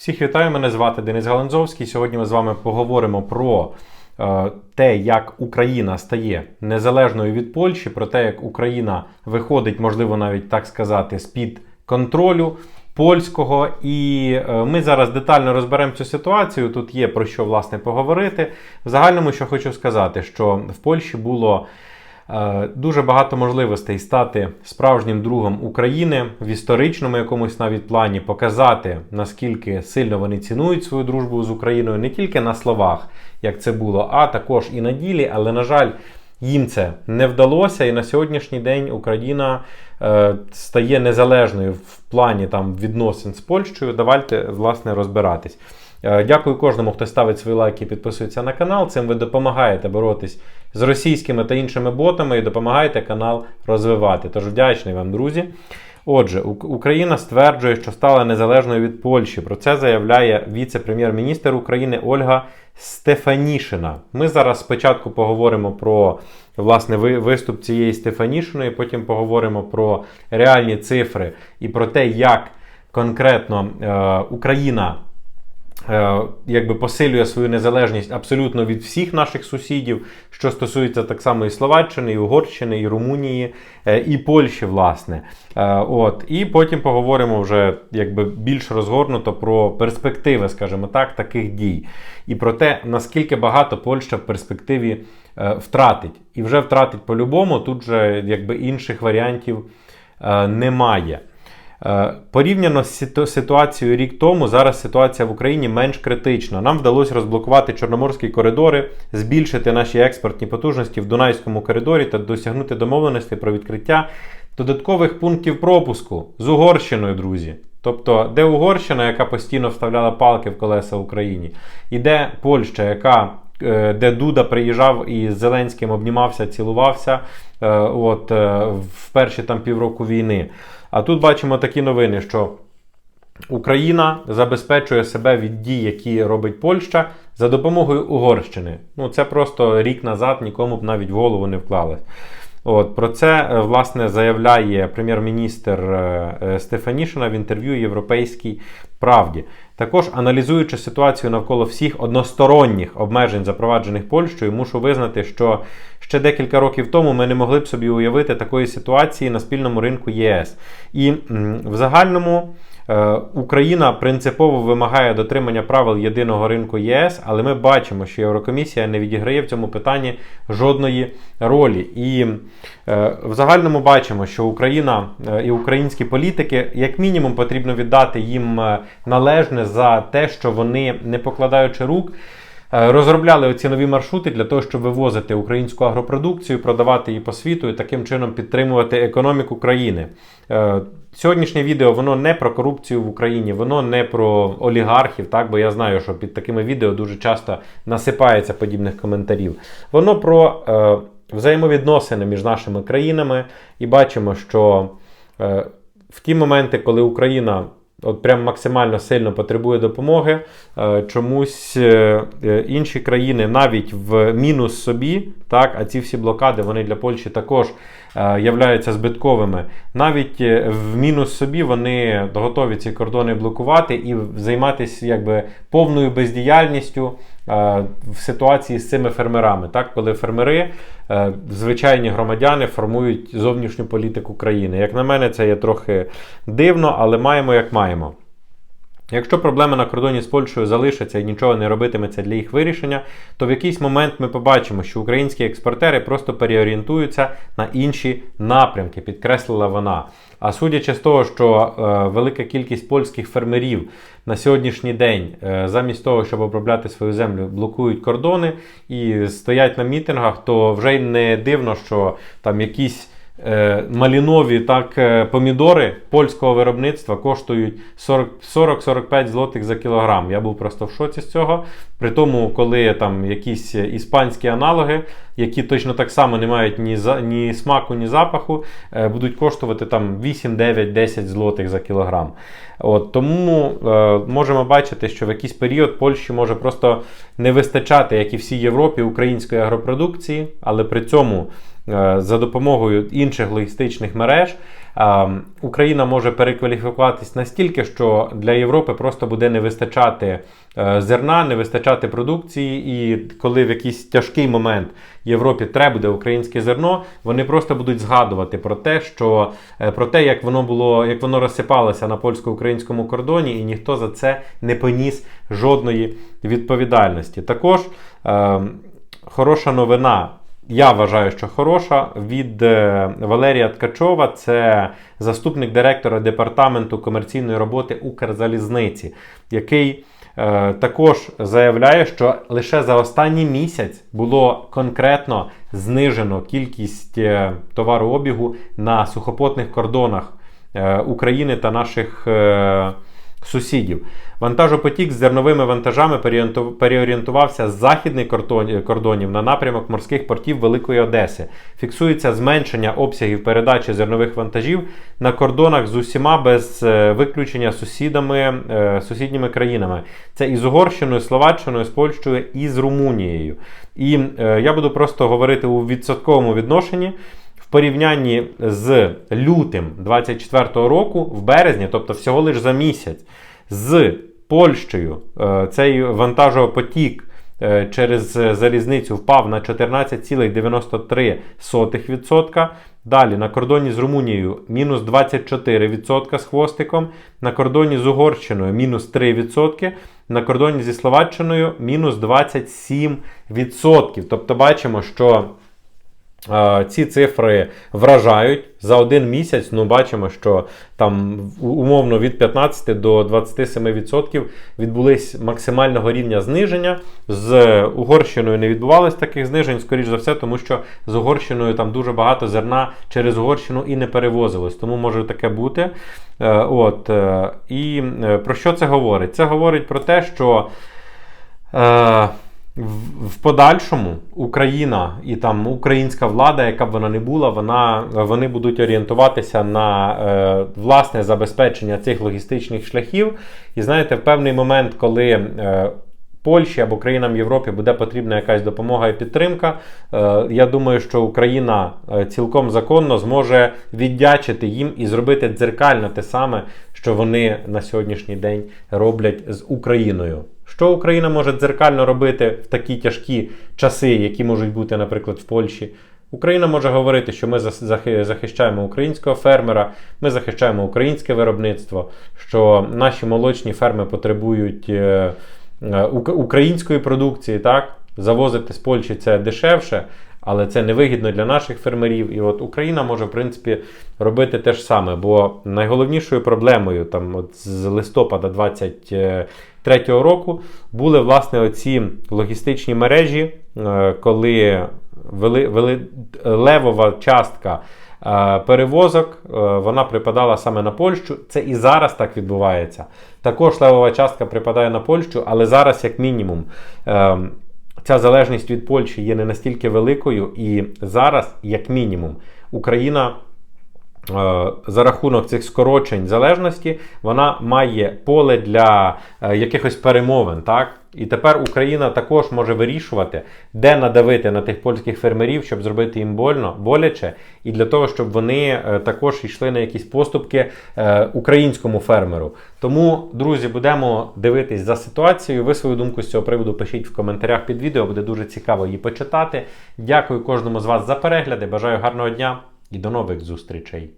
Всіх вітаю, мене звати Денис Галанзовський. Сьогодні ми з вами поговоримо про е, те, як Україна стає незалежною від Польщі, про те, як Україна виходить, можливо, навіть так сказати, з-під контролю польського. І е, ми зараз детально розберемо цю ситуацію. Тут є про що власне поговорити. В загальному, що хочу сказати, що в Польщі було. Е, Дуже багато можливостей стати справжнім другом України в історичному якомусь навіть плані, показати наскільки сильно вони цінують свою дружбу з Україною не тільки на словах, як це було, а також і на ділі. Але на жаль, їм це не вдалося, і на сьогоднішній день Україна е, стає незалежною в плані там відносин з Польщею. Давайте власне розбиратись. Е, Дякую кожному, хто ставить свої лайки і підписується на канал. Цим ви допомагаєте боротись з російськими та іншими ботами і допомагаєте канал розвивати. Тож вдячний вам, друзі. Отже, Україна стверджує, що стала незалежною від Польщі. Про це заявляє віце-прем'єр-міністр України Ольга Стефанішина. Ми зараз спочатку поговоримо про власне виступ цієї Стефанішиної, потім поговоримо про реальні цифри і про те, як конкретно е, Україна якби посилює свою незалежність абсолютно від всіх наших сусідів, що стосується так само і Словаччини, і Угорщини, і Румунії, е, і Польщі, власне. Е, От. І потім поговоримо вже якби більш розгорнуто про перспективи, скажімо так, таких дій. І про те, наскільки багато Польща в перспективі е, втратить. І вже втратить по-любому, тут же якби інших варіантів е, немає. Е, Порівняно з ситуацією рік тому, зараз ситуація в Україні менш критична. Нам вдалося розблокувати чорноморські коридори, збільшити наші експортні потужності в Дунайському коридорі та досягнути домовленості про відкриття додаткових пунктів пропуску з Угорщиною, друзі. Тобто, де Угорщина, яка постійно вставляла палки в колеса Україні, і де Польща, яка е, де Дуда приїжджав і з Зеленським обнімався, цілувався е, от, в перші там півроку війни. А тут бачимо такі новини, що Україна забезпечує себе від дій, які робить Польща, за допомогою Угорщини. Ну, це просто рік назад нікому б навіть в голову не вклалось. От, про це е, власне заявляє прем'єр-міністр е, е, Стефанішина в інтерв'ю Європейській Правді. Також аналізуючи ситуацію навколо всіх односторонніх обмежень, запроваджених Польщею, мушу визнати, що ще декілька років тому ми не могли б собі уявити такої ситуації на спільному ринку ЄС. І в загальному. Е, Україна принципово вимагає дотримання правил єдиного ринку ЄС, але ми бачимо, що Єврокомісія не відіграє в цьому питанні жодної ролі. І е, в загальному бачимо, що Україна е, і українські політики, як мінімум, потрібно віддати їм належне за те, що вони, не покладаючи рук, Розробляли оці нові маршрути для того, щоб вивозити українську агропродукцію, продавати її по світу і таким чином підтримувати економіку країни. Сьогоднішнє відео воно не про корупцію в Україні, воно не про олігархів, так бо я знаю, що під такими відео дуже часто насипається подібних коментарів. Воно про е, взаємовідносини між нашими країнами, і бачимо, що е, в ті моменти, коли Україна от прям максимально сильно потребує допомоги, е, чомусь е, е, інші країни навіть в мінус собі, так, а ці всі блокади вони для Польщі також являються збитковими. Навіть в мінус собі вони готові ці кордони блокувати і займатися якби повною бездіяльністю в ситуації з цими фермерами. Так, коли фермери, е, звичайні громадяни, формують зовнішню політику країни. Як на мене, це є трохи дивно, але маємо як маємо. Якщо проблеми на кордоні з Польщею залишаться і нічого не робитиметься для їх вирішення, то в якийсь момент ми побачимо, що українські експортери просто переорієнтуються на інші напрямки, підкреслила вона. А судячи з того, що е, велика кількість польських фермерів на сьогоднішній день, е, замість того, щоб обробляти свою землю, блокують кордони і стоять на мітингах, то вже й не дивно, що там якісь малінові так, е, помідори польського виробництва коштують 40 40-45 злотих за кілограм. Я був просто в шоці з цього. При тому, коли там якісь іспанські аналоги, які точно так само не мають ні, за, ні смаку, ні запаху, е, будуть коштувати там 8, 9, 10 злотих за кілограм. От, тому е, можемо бачити, що в якийсь період Польщі може просто не вистачати, як і всій Європі, української агропродукції, але при цьому е, за допомогою інших логістичних мереж. е, Україна може перекваліфікуватись настільки, що для Європи просто буде не вистачати е, зерна, не вистачати продукції, і коли в якийсь тяжкий момент Європі треба буде українське зерно, вони просто будуть згадувати про те, що е, про те, як воно було, як воно розсипалося на польсько-українському кордоні, і ніхто за це не поніс жодної відповідальності. Також е, хороша новина. Я вважаю, що хороша від е, Валерія Ткачова, це заступник директора департаменту комерційної роботи Укрзалізниці, який е, також заявляє, що лише за останній місяць було конкретно знижено кількість е, товарообігу на сухопутних кордонах е, України та наших. Е, Сусідів вантажопотік з зерновими вантажами переорієнтувався з західних кордонів на напрямок морських портів Великої Одеси. Фіксується зменшення обсягів передачі зернових вантажів на кордонах з усіма без е, виключення сусідами, е, сусідніми країнами. Це і з Угорщиною, Словаччиною, з Польщею і з Румунією. І е, я буду просто говорити у відсотковому відношенні. Порівнянні з лютим 24-го року, в березні, тобто всього лише за місяць, з Польщею е, цей вантажопотік е, через залізницю впав на 14,93%. Далі на кордоні з Румунією мінус 24% з хвостиком, на кордоні з Угорщиною мінус 3%, на кордоні зі Словаччиною мінус 27%. Тобто бачимо, що Ці цифри вражають за один місяць. Ну, бачимо, що там умовно від 15 до 27% відбулись максимального рівня зниження. З Угорщиною не відбувалось таких знижень, скоріш за все, тому що з Угорщиною там дуже багато зерна через Угорщину і не перевозилось. Тому може таке бути. Е, От, е, і е, про що це говорить? Це говорить про те, що. В- в подальшому Україна і там українська влада, яка б вона не була, вона, вони будуть орієнтуватися на е, власне забезпечення цих логістичних шляхів. І знаєте, в певний момент, коли е, Польщі або країнам Європі буде потрібна якась допомога і підтримка. е, Я думаю, що Україна е, цілком законно зможе віддячити їм і зробити дзеркально те саме, що вони на сьогоднішній день роблять з Україною. Що Україна може дзеркально робити в такі тяжкі часи, які можуть бути, наприклад, в Польщі? Україна може говорити, що ми захищаємо українського фермера, ми захищаємо українське виробництво, що наші молочні ферми потребують е, е, української продукції, так? Завозити з Польщі це дешевше, але це невигідно для наших фермерів. І от Україна може, в принципі, робити те ж саме. Бо найголовнішою проблемою там, от з листопада 23-го року були власне оці логістичні мережі, е, коли вели, вели, левова частка. е, Перевозок е, вона припадала саме на Польщу. Це і зараз так відбувається. Також левова частка припадає на Польщу, але зараз, як мінімум, ем, ця залежність від Польщі є не настільки великою, і зараз, як мінімум, Україна. Е, За рахунок цих скорочень залежності вона має поле для е, якихось перемовин, так? І тепер Україна також може вирішувати, де надавити на тих польських фермерів, щоб зробити їм больно, боляче, і для того, щоб вони е, також йшли на якісь поступки українському фермеру. Тому, друзі, будемо дивитись за ситуацією. Ви свою думку з цього приводу пишіть в коментарях під відео, буде дуже цікаво її почитати. Дякую кожному з вас за перегляди. Бажаю гарного дня і до нових зустрічей.